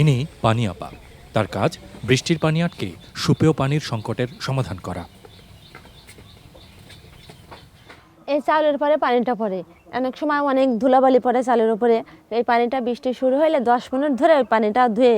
ইনি পানি আপা। তার কাজ, বৃষ্টির পানি আটকে সুপেয় পানির সংকটের সমাধান করা। এই চালের পরে পানিটা পড়ে। অনেক সময় অনেক ধুলাবালি পড়ে চালের উপরে। এই পানিটা বৃষ্টি শুরু হলে দশ মিনিট ধরে ওই পানিটা ধুয়ে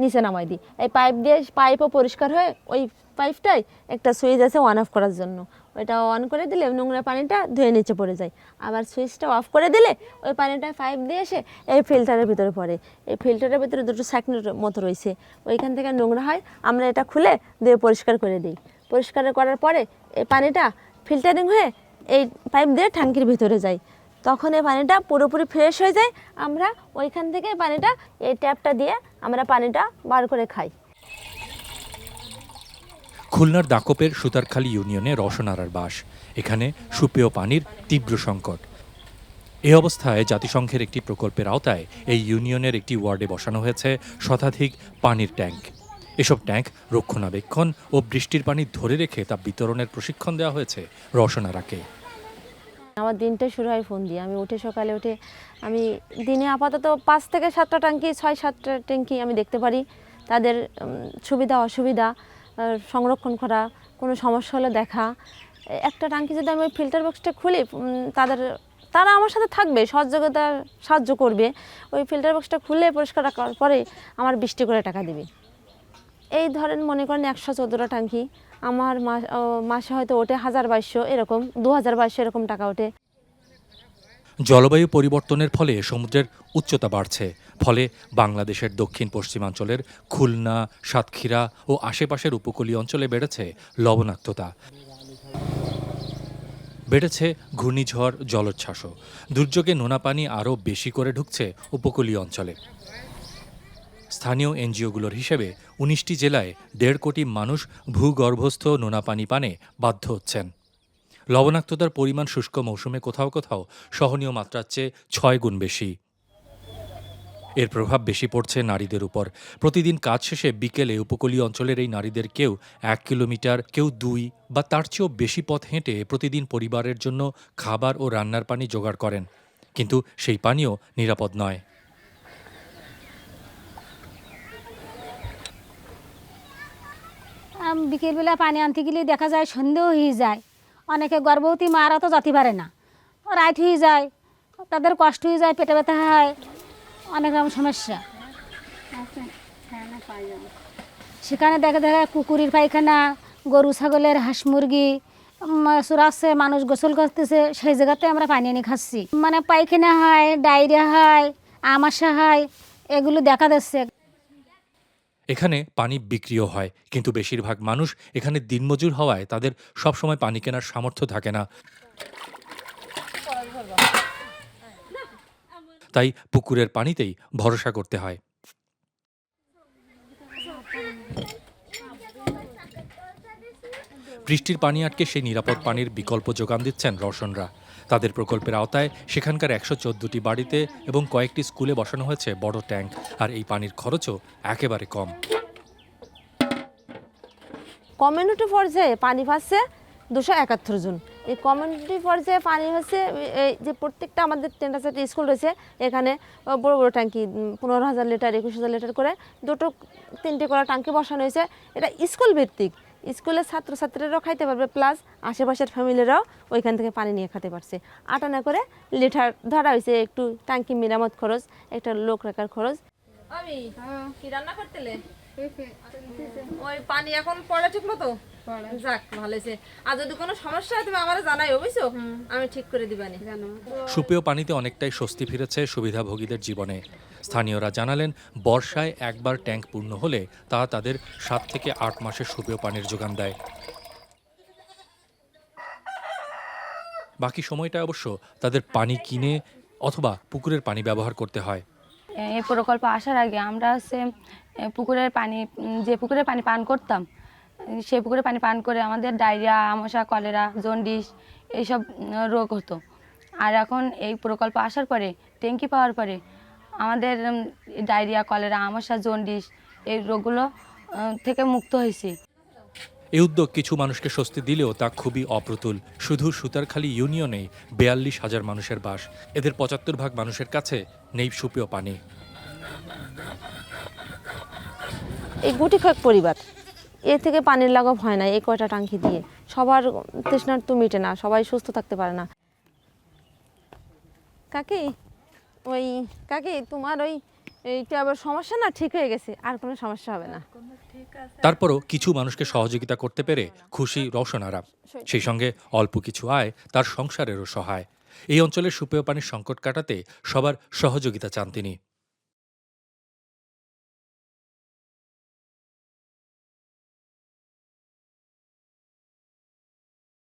নিচে নামাই দিই। এই পাইপ দিয়ে পাইপও পরিষ্কার হয়ে ওই পাইপটাই একটা সুইচ আছে অন অফ করার জন্য। ওইটা অন করে দিলে নোংরা পানিটা ধুয়ে নিচে পড়ে যায়। আবার সুইচটা অফ করে দিলে ওই পানিটা পাইপ দিয়ে এসে এই ফিল্টারের ভিতরে পড়ে। এই ফিল্টারের ভিতরে দুটো সাইকেলের মতো রয়েছে। ওইখান থেকে নোংরা হয়, আমরা এটা খুলে দিয়ে পরিষ্কার করে দিই। পরিষ্কার করার পরে এই পানিটা ফিল্টারিং হয়ে এই পাইপ দিয়ে ট্যাঙ্কির ভিতরে যায়। তখন এই পানিটা পুরোপুরি ফ্রেশ হয়ে যায়। আমরা ওইখান থেকে পানিটা এই ট্যাপটা দিয়ে আমরা পানিটা বার করে খাই। খুলনার দাকপের সুতারখালী ইউনিয়নে রসনারার বাস। এখানে সুপেয় পানির তীব্র সংকট। এ অবস্থায় জাতিসংঘের একটি প্রকল্পের আওতায় এই ইউনিয়নের একটি ওয়ার্ডে বসানো হয়েছে শতাধিক পানির ট্যাঙ্ক এসব ট্যাঙ্ক রক্ষণাবেক্ষণ ও বৃষ্টির পানি ধরে রেখে তা বিতরণের প্রশিক্ষণ দেওয়া হয়েছে রসনারাকে। আমার দিনটা শুরু হয় ফোন দিয়ে। আমি উঠে সকালে উঠে আমি দিনে আপাতত পাঁচ থেকে সাতটা ট্যাঙ্কি ছয় সাতটা ট্যাঙ্কি আমি দেখতে পারি। তাদের সুবিধা, অসুবিধা সংরক্ষণ করা, কোনো সমস্যা হলে দেখা। একটা টাঙ্কি যদি আমি ওই ফিল্টার বক্সটা খুলি তাদের, তারা আমার সাথে থাকবে, সহযোগিতা সাহায্য করবে। ওই ফিল্টার বক্সটা খুলে পরিষ্কার করার পরে আমার বৃষ্টি করে টাকা দেবে। এই ধরেন মনে করেন একশো চোদ্দোটা টাঙ্কি, আমার মাস- মাসে হয়তো ওঠে হাজার বাইশশো, এরকম, দু হাজার বাইশশো এরকম টাকা ওঠে। জলবায়ু পরিবর্তনের ফলে সমুদ্রের উচ্চতা বাড়ছে। ফলে বাংলাদেশের দক্ষিণ পশ্চিমাঞ্চলের খুলনা, সাতক্ষীরা ও আশেপাশের উপকূলীয় অঞ্চলে বেড়েছে লবণাক্ততা। বেড়েছে ঘূর্ণিঝড়, জলোচ্ছ্বাসও। দুর্যোগে নোনা পানি আরও বেশি করে ঢুকছে উপকূলীয় অঞ্চলে। স্থানীয় এনজিওগুলোর হিসেবে উনিশটি জেলায় দেড় কোটি মানুষ ভূগর্ভস্থ নোনা পানি পানে বাধ্য হচ্ছেন। লবণাক্ততার পরিমাণ শুষ্ক মৌসুমে কোথাও কোথাও সহনীয় মাত্রার চেয়ে ছয় গুণ বেশি। এর প্রভাব বেশি পড়ছে নারীদের উপর। প্রতিদিন কাজ শেষে বিকেলে উপকূলীয় অঞ্চলের এই নারীদের কেউ এক কিলোমিটার, কেউ দুই বা তার চেয়েও বেশি পথ হেঁটে প্রতিদিন পরিবারের জন্য খাবার ও রান্নার পানি জোগাড় করেন। কিন্তু সেই পানিও নিরাপদ নয়। বিকেলবেলা পানি আনতে গেলে দেখা যায় সন্দেহ হয়ে যায়। অনেকে গর্ভবতী মারা তো যেতে পারে না। রাইট হয়ে যায়, তাদের কষ্ট হয়ে যায়, পেটে ব্যথা হয়, অনেক রকম সমস্যা। সেখানে দেখা দেখা কুকুরের পায়খানা, গরু ছাগলের হাঁস মুরগি চুরাচ্ছে মানুষ গোসল করতেছে, সেই জায়গাতে আমরা পানি এনে খাচ্ছি। মানে পায়খানা হয়, ডায়রিয়া হয়, আমাশা হয়, এগুলো দেখা যাচ্ছে। এখানে পানি বিক্রিও হয়, কিন্তু বেশিরভাগ মানুষ এখানে দিনমজুর হওয়ায় তাদের সবসময় পানি কেনার সামর্থ্য থাকে না। তাই পুকুরের পানিতেই ভরসা করতে হয়। বৃষ্টির পানি আটকে সেই নিরাপদ পানির বিকল্প যোগান দিচ্ছেন রওশনরা। তাদের প্রকল্পের আওতায় সেখানকার একশো বাড়িতে এবং কয়েকটি স্কুলে বসানো হয়েছে বড় ট্যাঙ্ক, আর এই পানির খরচও একেবারে কম। কমিউনিটি পর্যায়ে পানি পাচ্ছে দুশো একাত্তর জন। এই কমিউনিটি পর্যায়ে পানি হচ্ছে এই যে প্রত্যেকটা আমাদের তিনটা চারটে স্কুল রয়েছে, এখানে বড় বড় ট্যাঙ্কি পনেরো হাজার লিটার, একুশ হাজার লিটার করে দুটো তিনটে করে ট্যাঙ্কি বসানো হয়েছে। এটা স্কুল ভিত্তিক। স্কুলের ছাত্রছাত্রীরাও খাইতে পারবে প্লাস আশেপাশের ফ্যামিলিরাও ওইখান থেকে পানি নিয়ে খেতে পারছে। আটানা করে লিটার ধরা হয়েছে একটু ট্যাঙ্কি মেরামত খরচ একটা লোক রাখার খরচ। আমি? কি রান্না করতেলে? ওই পানি এখন পড়ে ঠিক মতো? যাক ভালো হয়েছে। আর যদি কোনো সমস্যা হয় তুমি আমার জানাই বুঝছ? আমি ঠিক করে দিবানি। সুপেয় পানিতে অনেকটাই স্বস্তি ফিরেছে সুবিধাভোগীদের জীবনে। স্থানীয়রা জানালেন বর্ষায় একবার ট্যাঙ্ক পূর্ণ হলে তা তাদের সাত থেকে আট মাসের সুপেয় পানির যোগান দেয়। বাকি সময়টা অবশ্য তাদের পানি কিনে অথবা পুকুরের পানি ব্যবহার করতে হয়। এই প্রকল্প আসার আগে আমরা হচ্ছে পুকুরের পানি যে পুকুরের পানি পান করতাম সেই পুকুরে পানি পান করে আমাদের ডায়রিয়া আমশা কলেরা জন্ডিস এইসব রোগ হতো। আর এখন এই প্রকল্প আসার পরে ট্যাঙ্কি পাওয়ার পরে আমাদের ডায়রিয়া কলেরা আমশা জন্ডিস এই রোগগুলো থেকে মুক্ত হয়েছি। এই উদ্যোগ কিছু মানুষকে স্বস্তি দিলেও তা খুবই অপ্রতুল। শুধু সুতারখালী ইউনিয়নেই বেয়াল্লিশ হাজার মানুষের বাস। এদের পঁচাত্তর ভাগ মানুষের কাছে নেই সুপেয় পানি। এই গুটি কয়েক পরিবার এ থেকে পানির লাঘব হয় না এই কয়টা টাঙ্কি দিয়ে। সবার তৃষ্ণার তো মিটে না, সবাই সুস্থ থাকতে পারে না। কাকি, ওই কাকি, তোমার ওই এইটা আবার সমস্যা না? ঠিক হয়ে গেছে, আর কোনো সমস্যা হবে না। তারপরও কিছু মানুষকে সহযোগিতা করতে পেরে খুশি রওশনারা সেই সঙ্গে অল্প কিছু আয় তার সংসারেরও সহায়। এই অঞ্চলের সুপেয় পানির সংকট কাটাতে সবার সহযোগিতা চান তিনি।